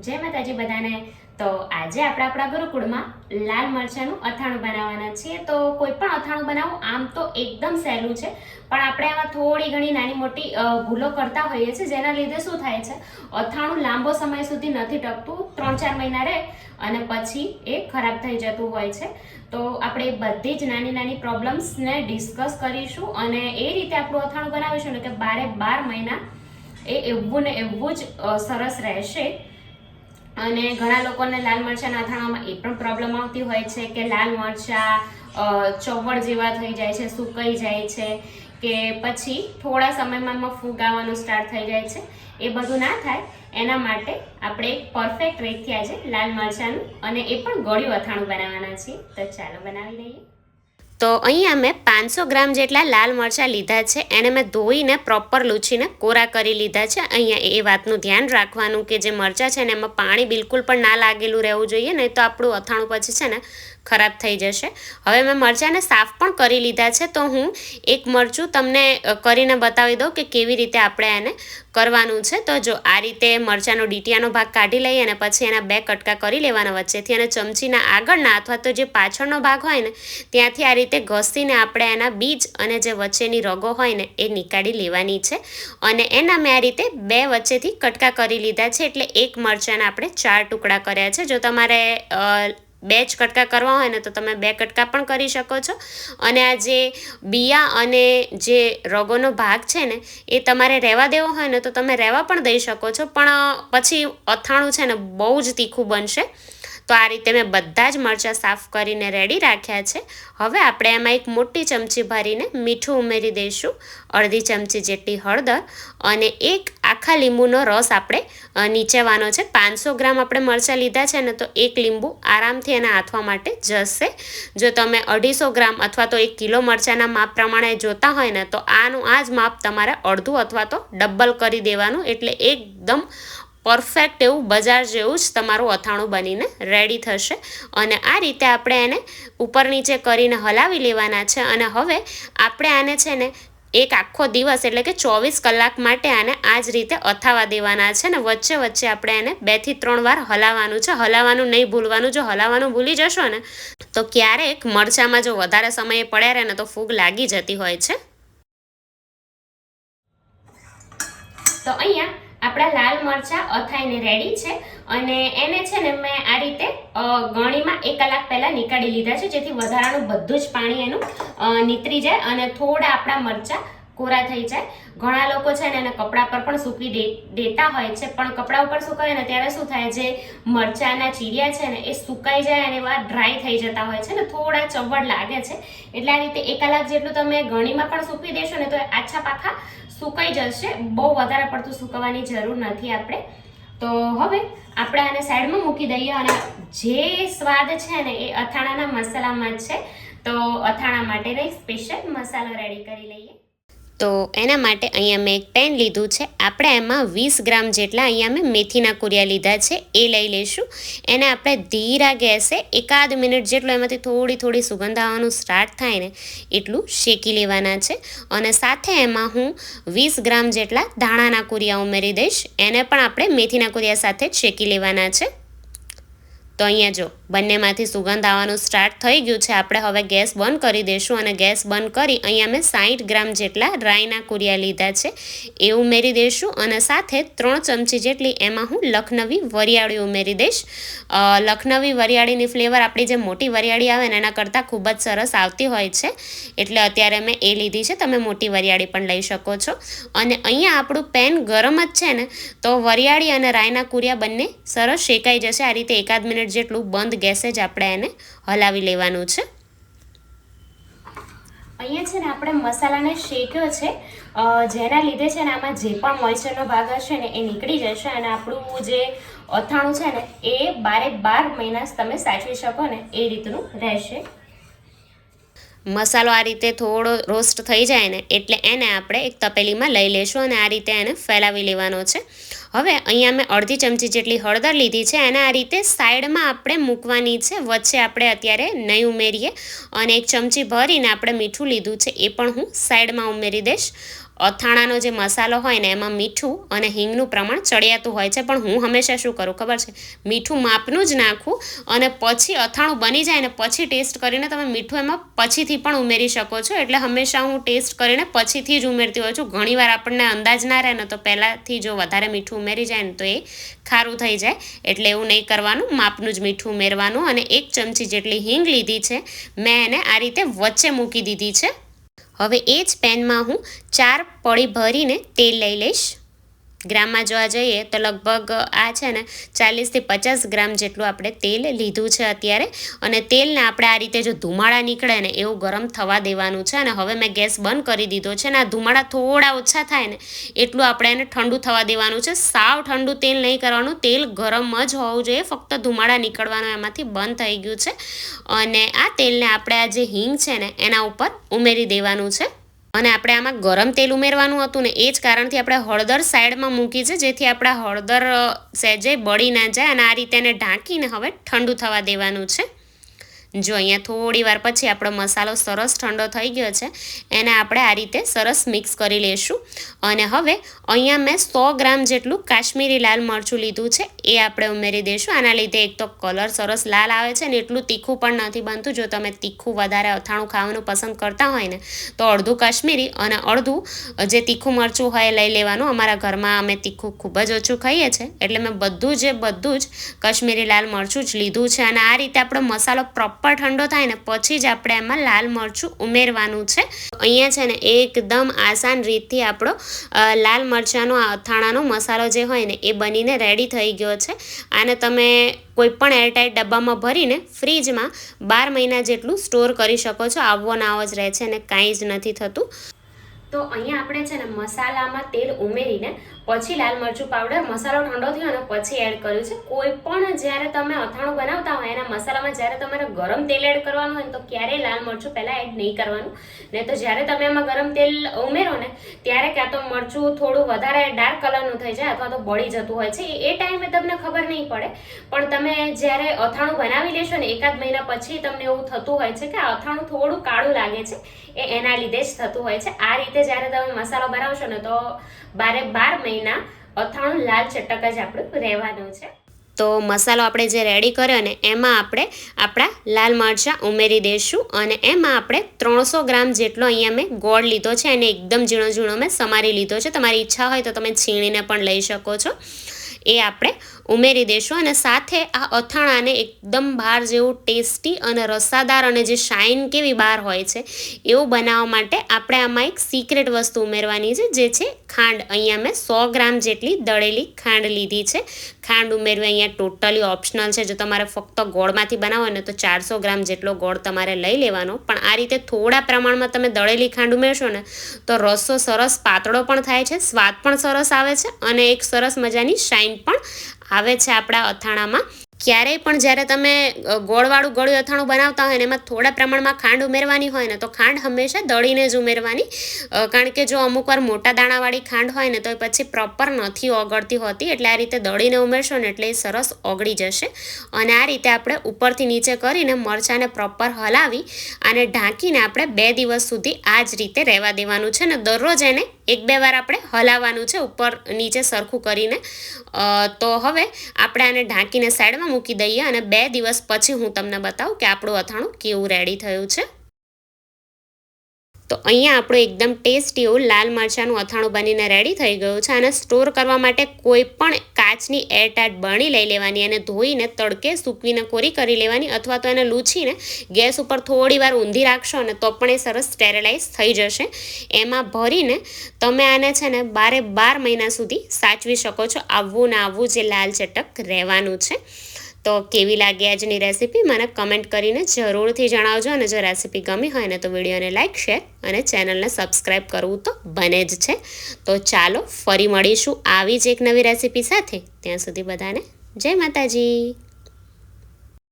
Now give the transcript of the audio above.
જય માતાજી બધાને. તો આજે આપણે આપણા ગુરુકુળમાં લાલ મરચાંનું અથાણું બનાવવાના છીએ. તો કોઈ પણ અથાણું બનાવવું આમ તો એકદમ સહેલું છે. પણ આપણે આમાં થોડી ઘણી નાની મોટી ભૂલો કરતા હોઈએ છીએ, જેના લીધે શું થાય છે? અથાણું લાંબો સમય સુધી નથી ટકતું ત્રણ ચાર મહિના રહે અને પછી એ ખરાબ થઈ જતું હોય છે. તો આપણે બધી જ નાની નાની પ્રોબ્લેમ્સને ડિસ્કસ કરીશું અને એ રીતે આપણું અથાણું બનાવીશું ને કે બારે બાર મહિના એ એવું ને એવું જ સરસ રહેશે. અને ઘણા લોકોને લાલ મરચાંના અથાણામાં એ પણ પ્રોબ્લેમ આવતી હોય છે કે લાલ મરચાં ચોવડ જેવા થઈ જાય છે, સુકાઈ જાય છે, કે પછી થોડા સમયમાં એમાં ફૂગાવાનું સ્ટાર્ટ થઈ જાય છે. એ બધું ના થાય. એના માટે આપણે એક પરફેક્ટ રીતથી આજે લાલ મરચાંનું અને એ પણ ગળ્યું અથાણું બનાવવાના છીએ. તો ચાલો બનાવી લઈએ તો અહીંયા મેં પાંચસો ગ્રામ જેટલા લાલ મરચાં લીધા છે. એને મેં ધોઈને પ્રોપર લૂછીને કોરા કરી લીધા છે. અહીંયા એ વાતનું ધ્યાન રાખવાનું કે જે મરચાં છે ને એમાં પાણી બિલકુલ પણ ના લાગેલું રહેવું જોઈએ, નહીં તો આપણું અથાણું પછી છે ને ખરાબ થઈ જશે. હવે મેં મરચાંને સાફ પણ કરી લીધા છે, તો હું એક મરચું તમને કરીને બતાવી દઉં કે કેવી રીતે આપણે એને કરવાનું છે. તો જો આ રીતે મરચાંનો ડીટીયાનો ભાગ કાઢી લઈએ અને પછી એના બે કટકા કરી લેવાના વચ્ચેથી અને ચમચીના આગળના અથવા તો જે પાછળનો ભાગ હોય ને, ત્યાંથી આ રીતે ઘસીને આપણે એના બીજ અને જે વચ્ચેની રગો હોય ને, એ નીકાળી લેવાની છે. અને એના મેં આ રીતે બે વચ્ચેથી કટકા કરી લીધા છે, એટલે એક મરચાંના આપણે ચાર ટુકડા કર્યા છે. જો તમારે બે જ કટકા કરવા હોય ને તો તમે બે કટકા પણ કરી શકો છો. અને આ જે બિયા અને જે રગોનો ભાગ છે ને, એ તમારે રહેવા દેવો હોય ને તો તમે રહેવા પણ દઈ શકો છો. પણ પછી અથાણું છે ને બહુ જ તીખું બનશે. તો આ રીતે મેં બધા જ મરચાં સાફ કરીને રેડી રાખ્યા છે. હવે આપણે એમાં એક મોટી ચમચી ભરીને મીઠું ઉમેરી દઈશું. અડધી ચમચી જેટલી હળદર અને એક આખા લીંબુનો રસ આપણે નીચેવાનો છે. પાંચસો ગ્રામ આપણે મરચાં લીધા છે ને તો એક લીંબુ આરામથી એના આથવા માટે જશે. જો તમે અઢીસો ગ્રામ અથવા તો એક કિલો મરચાંના માપ પ્રમાણે જોતા હોય ને તો આનું આ જ માપ તમારે અડધું અથવા તો ડબલ કરી દેવાનું. એટલે એકદમ પરફેક્ટ એવું બજાર જેવું જ તમારું અથાણું બનીને રેડી થશે. અને આ રીતે આપણે એને ઉપર નીચે કરીને હલાવી લેવાના છે. અને હવે આપણે આને છે ને એક આખો દિવસ એટલે કે ચોવીસ કલાક માટે આને આ જ રીતે અથાવા દેવાના છે. ને વચ્ચે વચ્ચે આપણે એને બેથી ત્રણ વાર હલાવવાનું છે. હલાવવાનું નહીં ભૂલવાનું. જો હલાવવાનું ભૂલી જશો ને, તો ક્યારેક મરચાંમાં જો વધારે સમયે પડ્યા રહે ને, તો ફૂગ લાગી જતી હોય છે. તો અહીંયા આપણા લાલ મરચાં અથાઈને રેડી છે અને એને છે ને મેં આ રીતે ગણીમાં એક કલાક પહેલાં નીકાળી લીધા છે જેથી વધારાનું બધું જ પાણી એનું નીતરી જાય અને થોડા આપણા મરચાં કોરા થઈ જાય. ઘણા લોકો છે ને એને કપડા પર પણ સૂકવી દે, દેતા હોય છે. પણ કપડા ઉપર સુકાવે ને ત્યારે શું થાય? જે મરચાંના ચીરિયા છે ને, એ સુકાઈ જાય અને એવા ડ્રાય થઈ જતા હોય છે ને, થોડા ચવડ લાગે છે. એટલે આ રીતે એક કલાક જેટલું તમે ગણીમાં પણ સૂકવી દેશો ને, તો આછા પાખા સુકાઈ જશે. બહુ વધારે પડતું સુકવવાની જરૂર નથી આપણે. તો હવે આપણે આને સાઈડમાં મૂકી દઈએ અને જે સ્વાદ છે ને, એ અથાણાના મસાલામાં જ છે. તો અથાણા માટેનો એક સ્પેશિયલ મસાલો રેડી કરી લઈએ. તો એના માટે અહીંયા મેં એક પેન લીધું છે. આપણે એમાં વીસ ગ્રામ જેટલા અહીંયા મેં મેથીના કુરિયા લીધા છે. એ લઈ લઈશું. એને આપણે ધીરા ગેસે એકાદ મિનિટ જેટલું એમાંથી થોડી થોડી સુગંધ આવવાનું સ્ટાર્ટ થાય ને એટલું શેકી લેવાના છે. અને સાથે એમાં હું વીસ ગ્રામ જેટલા ધાણાના કુરિયા ઉમેરી દઈશ. એને પણ આપણે મેથીના કુરિયા સાથે જ શેકી લેવાના છે. તો અહીંયા જો, બંનેમાંથી સુગંધ આવવાનું સ્ટાર્ટ થઈ ગયું છે. આપણે હવે ગેસ બંધ કરી દઈશું અને ગેસ બંધ કરી અહીંયા મેં સાઠ ગ્રામ જેટલા રાઈના કુરિયા લીધા છે. એ ઉમેરી દઈશું અને સાથે ત્રણ ચમચી જેટલી એમાં હું લખનવી વરિયાળી ઉમેરી દઈશ. લખનવી વરિયાળીની ફ્લેવર આપણી જે મોટી વરિયાળી આવે ને એના કરતાં ખૂબ જ સરસ આવતી હોય છે. એટલે અત્યારે મેં એ લીધી છે. તમે મોટી વરિયાળી પણ લઈ શકો છો. અને અહીંયા આપણું પેન ગરમ જ છે ને, તો વરિયાળી અને રાયના કુરિયા બંને સરસ શેકાઈ જશે. આ રીતે એકાદ મિનિટ જેટલું બંધ ગેસે જ આપણે એને હલાવી લેવાનું છે. અહીંયા છે ને આપણે મસાલાને શેક્યો છે. જેના લીધે છે ને આમાં જે પણ મોઇસ્ચરનો ભાગ હશે ને એ નીકળી જશે અને આપણું જે અથાણું છે ને એ બારે બાર મહિના તમે સાચવી શકો ને એ રીતનું રહેશે. મસાલો આ રીતે થોડો રોસ્ટ થઈ જાય ને એટલે એને આપણે એક તપેલીમાં લઈ લેશું અને આ રીતે એને ફેલાવી લેવાનો છે. હવે અહીંયા મેં અડધી ચમચી જેટલી હળદર લીધી છે, એને આ રીતે સાઈડમાં આપણે મૂકવાની છે. વચ્ચે આપણે અત્યારે નહીં ઉમેરીએ અને એક ચમચી ભરીને આપણે મીઠું લીધું છે, એ પણ હું સાઈડમાં ઉમેરી દઈશ. અથાણાનો જે મસાલો હોય ને એમાં મીઠું અને હિંગનું પ્રમાણ ચડિયાતું હોય છે. પણ હું હંમેશા શું કરું ખબર છે? મીઠું માપનું જ નાખું અને પછી અથાણું બની જાય ને પછી ટેસ્ટ કરીને તમે મીઠું એમાં પછીથી પણ ઉમેરી શકો છો. એટલે હંમેશા હું ટેસ્ટ કરીને પછીથી જ ઉમેરતી હોઉં છું. ઘણીવાર આપણને અંદાજ ના રહે ને તો પહેલાંથી જો વધારે મીઠું ઉમેરી જાય ને તો એ ખારું થઈ જાય. એટલે એવું નહીં કરવાનું. માપનું જ મીઠું ઉમેરવાનું અને એક ચમચી જેટલી હિંગ લીધી છે. મેં એને આ રીતે વચ્ચે મૂકી દીધી છે. હવે એ જ પેનમાં હું ચાર પડી ભરીને તેલ લઈ લઈશ. ગ્રામમાં જોવા જઈએ તો લગભગ આ છે ને ચાલીસથી પચાસ ગ્રામ જેટલું આપણે તેલ લીધું છે અત્યારે. અને તેલને આપણે આ રીતે જો ધુમાડા નીકળે ને એવું ગરમ થવા દેવાનું છે અને હવે મેં ગેસ બંધ કરી દીધો છે ને આ ધુમાડા થોડા ઓછા થાય ને એટલું આપણે એને ઠંડુ થવા દેવાનું છે. સાવ ઠંડુ તેલ નહીં કરવાનું, તેલ ગરમ જ હોવું જોઈએ. ફક્ત ધુમાડા નીકળવાનું એમાંથી બંધ થઈ ગયું છે. અને આ તેલને આપણે આ જે હિંગ છે ને એના ઉપર ઉમેરી દેવાનું છે. અને આપણે આમાં ગરમ તેલ ઉમેરવાનું હતું ને એ જ કારણથી આપણે હળદર સાઈડમાં મૂકી છે, જેથી આપણા હળદર સહેજે બળી ના જાય અને આ રીતે એને ઢાંકીને હવે ઠંડુ થવા દેવાનું છે. જો અહીંયા થોડી વાર પછી આપણો મસાલો સરસ ઠંડો થઈ ગયો છે, એને આપણે આ રીતે સરસ મિક્સ કરી લઈશું અને હવે અહીંયા મેં સો ગ્રામ જેટલું કાશ્મીરી લાલ મરચું લીધું છે, એ આપણે ઉમેરી દઈશું આના લીધે એક તો કલર સરસ લાલ આવે છે ને એટલું તીખું પણ નથી બનતું. જો તમે તીખું વધારે અથાણું ખાવાનું પસંદ કરતા હોય ને, તો અડધું કાશ્મીરી અને અડધું જે તીખું મરચું હોય લઈ લેવાનું. અમારા ઘરમાં અમે તીખું ખૂબ જ ઓછું ખાઈએ છીએ એટલે મેં બધું જે, બધું જ કાશ્મીરી લાલ મરચું જ લીધું છે. અને આ રીતે આપણો મસાલો પ્રોપર ઠંડો થાય ને પછી જ આપણે એમાં લાલ મરચું ઉમેરવાનું છે. અહીંયા છે ને એકદમ આસાન રીતથી આપણો લાલ મરચાંનો અથાણાનો મસાલો જે હોય ને એ બનીને રેડી થઈ ગયો છે. આને તમે કોઈપણ એરટાઈટ ડબ્બામાં ભરીને ફ્રીજમાં બાર મહિના જેટલું સ્ટોર કરી શકો છો. આવો જ રહે છે અને કાંઈ જ નથી થતું. તો અહીંયા આપણે છે ને મસાલામાં તેલ ઉમેરીને પછી લાલ મરચું પાવડર મસાલો ઠંડો થયો અને પછી એડ કર્યું છે. કોઈ પણ જ્યારે તમે અથાણું બનાવતા હોય, એના મસાલામાં જ્યારે તમારે ગરમ તેલ એડ કરવાનું હોય તો ક્યારેય લાલ મરચું પહેલાં એડ નહીં કરવાનું. નહીં તો જ્યારે તમે એમાં ગરમ તેલ ઉમેરો ને ત્યારે ક્યાં તો મરચું થોડું વધારે ડાર્ક કલરનું થઈ જાય અથવા તો બળી જતું હોય છે. એ ટાઈમે તમને ખબર નહીં પડે. પણ તમે જ્યારે અથાણું બનાવી લેશો ને એકાદ મહિના પછી તમને એવું થતું હોય છે કે અથાણું થોડું કાળું લાગે છે. એ એના લીધે જ થતું હોય છે. આ રીતે જ્યારે તમે મસાલો બનાવશો ને તો બારે બાર મહિના અથાણું લાલ ચટક જ આપણું રહેવાનું છે. તો મસાલો આપણે જે રેડી કર્યો ને, એમાં આપણે આપણા લાલ મરચાં ઉમેરી દઈશું અને એમાં આપણે ત્રણસો ગ્રામ જેટલો અહીંયા મેં ગોળ લીધો છે અને એકદમ ઝીણો ઝીણો મેં સમારી લીધો છે. તમારી ઈચ્છા હોય તો તમે છીણીને પણ લઈ શકો છો. એ આપણે ઉમેરી દેશું અને સાથે આ અથાણાને એકદમ બહાર જેવું ટેસ્ટી અને રસાદાર અને જે શાઇન કેવી બહાર હોય છે, એવું બનાવવા માટે આપણે આમાં એક સિક્રેટ વસ્તુ ઉમેરવાની છે, જે છે ખાંડ. અહીંયા મેં સો ગ્રામ જેટલી દળેલી ખાંડ લીધી છે. ખાંડ ઉમેરવી અહીંયા ટોટલી ઓપ્શનલ છે. જો તમારે ફક્ત ગોળમાંથી બનાવો ને તો ચારસો ગ્રામ જેટલો ગોળ તમારે લઈ લેવાનો. પણ આ રીતે થોડા પ્રમાણમાં તમે દળેલી ખાંડ ઉમેરશો ને, તો રસો સરસ પાતળો પણ થાય છે, સ્વાદ પણ સરસ આવે છે અને એક સરસ મજાની શાઇન પણ આવે છે આપણા અથાણામાં ક્યારેય પણ જ્યારે તમે ગોળવાળું ગળ્યું અથાણું બનાવતા હોય ને એમાં થોડા પ્રમાણમાં ખાંડ ઉમેરવાની હોય ને તો ખાંડ હંમેશા દળીને જ ઉમેરવાની. કારણ કે જો અમુક વાર મોટા દાણાવાળી ખાંડ હોય ને તો પછી પ્રોપર નથી ઓગળતી હોતી. એટલે આ રીતે દળીને ઉમેરશો ને એટલે એ સરસ ઓગળી જશે. અને આ રીતે આપણે ઉપરથી નીચે કરીને મરચાંને પ્રોપર હલાવી અને ઢાંકીને આપણે બે દિવસ સુધી આ જ રીતે રહેવા દેવાનું છે ને દરરોજ એને એક બે વાર આપણે હલાવવાનું છે ઉપર નીચે સરખું કરીને. તો હવે આપણે આને ઢાંકીને સાઈડમાં મૂકી દઈએ અને બે દિવસ પછી હું તમને બતાવું કે આપણું અથાણું કેવું રેડી થયું છે. તો અહીંયા આપણું એકદમ ટેસ્ટી એવું લાલ મરચાંનું અથાણું બનીને રેડી થઈ ગયું છે અને સ્ટોર કરવા માટે કોઈ પણ કાચની એરટાઈટ બરણી લઈ લેવાની અને ધોઈને તડકે સૂકવીને કોરી કરી લેવાની અથવા તો એને લૂછીને ગેસ ઉપર થોડી વાર ઊંધી રાખશો ને તો પણ એ સરસ સ્ટેરેલાઇઝ થઈ જશે. એમાં ભરીને તમે આને છે ને બારે બાર મહિના સુધી સાચવી શકો છો. આવવું ને આવવું જે લાલ ચટક રહેવાનું છે. તો કેવી લાગી આજની રેસીપી મને કમેન્ટ કરીને જરૂરથી જણાવજો અને જો રેસીપી ગમી હોય ને તો વિડીયોને લાઇક શેર અને ચેનલને સબસ્ક્રાઈબ કરવું તો બને જ છે. તો ચાલો ફરી મળીશું આવી જ એક નવી રેસીપી સાથે. ત્યાં સુધી બધાને જય માતાજી.